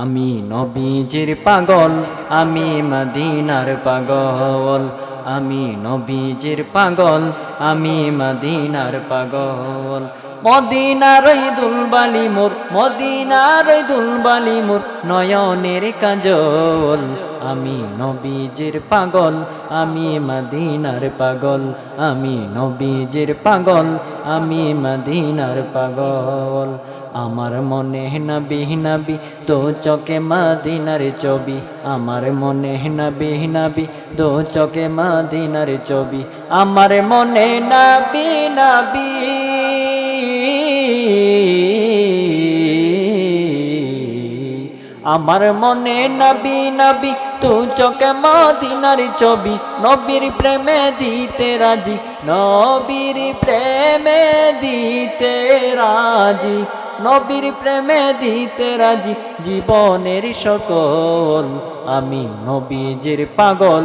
আমি নবীজির পাগল আমি মদিনার পাগল। আমি নবীজির পাগল আমি মদিনার পাগল। মদিনার দুলবালি মোর, মদিনার দুলবালি মোর, নয়নের কাজল। আমি নবীজির পাগল, আমি মদিনার পাগল, আমি নবীজির পাগল, আমি মদিনার পাগল। আমার মনে নবী নবী, দো চকে মদিনার ছবি। আমার মনে নবী নবী, দো চকে মদিনার ছবি। আমার মনে নবী নবী। আমার মনে নবী নবী, তু চোখে মদিনার ছবি। নবীর প্রেমে দিতে রাজি, নবীর প্রেমে দিতে রাজি, নবীর প্রেমে দিতে রাজি। জীবনের সকল আমি নবীজের পাগল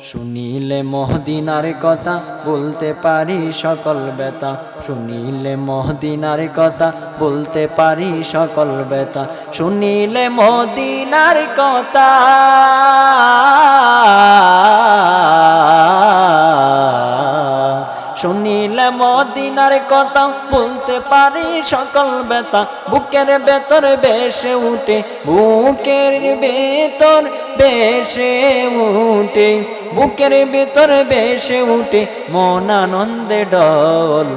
শুনিলে মহদিনার কথা, বলতে পারি সকল ব্যথা। শুনিলে মহদিনার কথা, বলতে পারি সকল ব্যথা। শুনিলে মহদিনার কথা। মদিনার কথা বলতে পারি, সকল ব্যথা বুকের ভেতর বেসে উঠে, বুকের ভেতর বেসে উঠে, বুকের ভেতর বেসে উঠে, মন আনন্দে ডল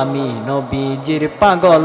আমি নবীজির পাগল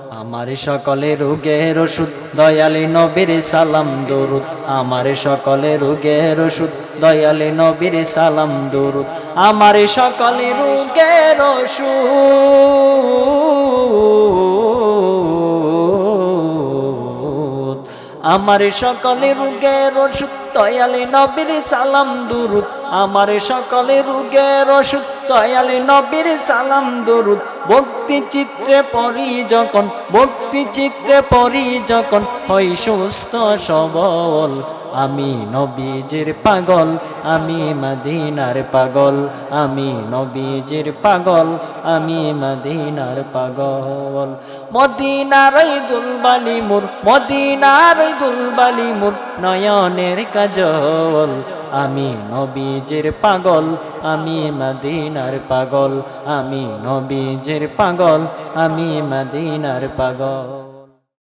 আমার সকলে রোগের ওষুধ, দয়ালি নবীর সালাম, দরুদ। আমার সকলে রোগের ওষুধ, দয়ালি নবীর সালাম, দরুদ। আমার সকলে রোগের ওষুধ। আমার সকলে রোগের ওষুধ, দয়ালি নবীর সালাম, দুরুদ। আমার সকলে রোগের ওষুধ, দয়ালি নবীর সালাম, দুরুদ। ভক্তি চিত্রে পড়ি যখন ভক্তি চিত্রে পড়ি যখন হই সুস্থ সবল। আমি নবীজির পাগল, আমি মদিনার পাগল, আমি নবীজির পাগল, আমি মদিনার পাগল। মদিনার দুলবালি মুর, মদিনার দুলবালি মুর নয়নের কাজল। আমি নবীজির পাগল, আমি মদিনার পাগল, আমি নবীজির পাগল আমি মদিনার পাগল।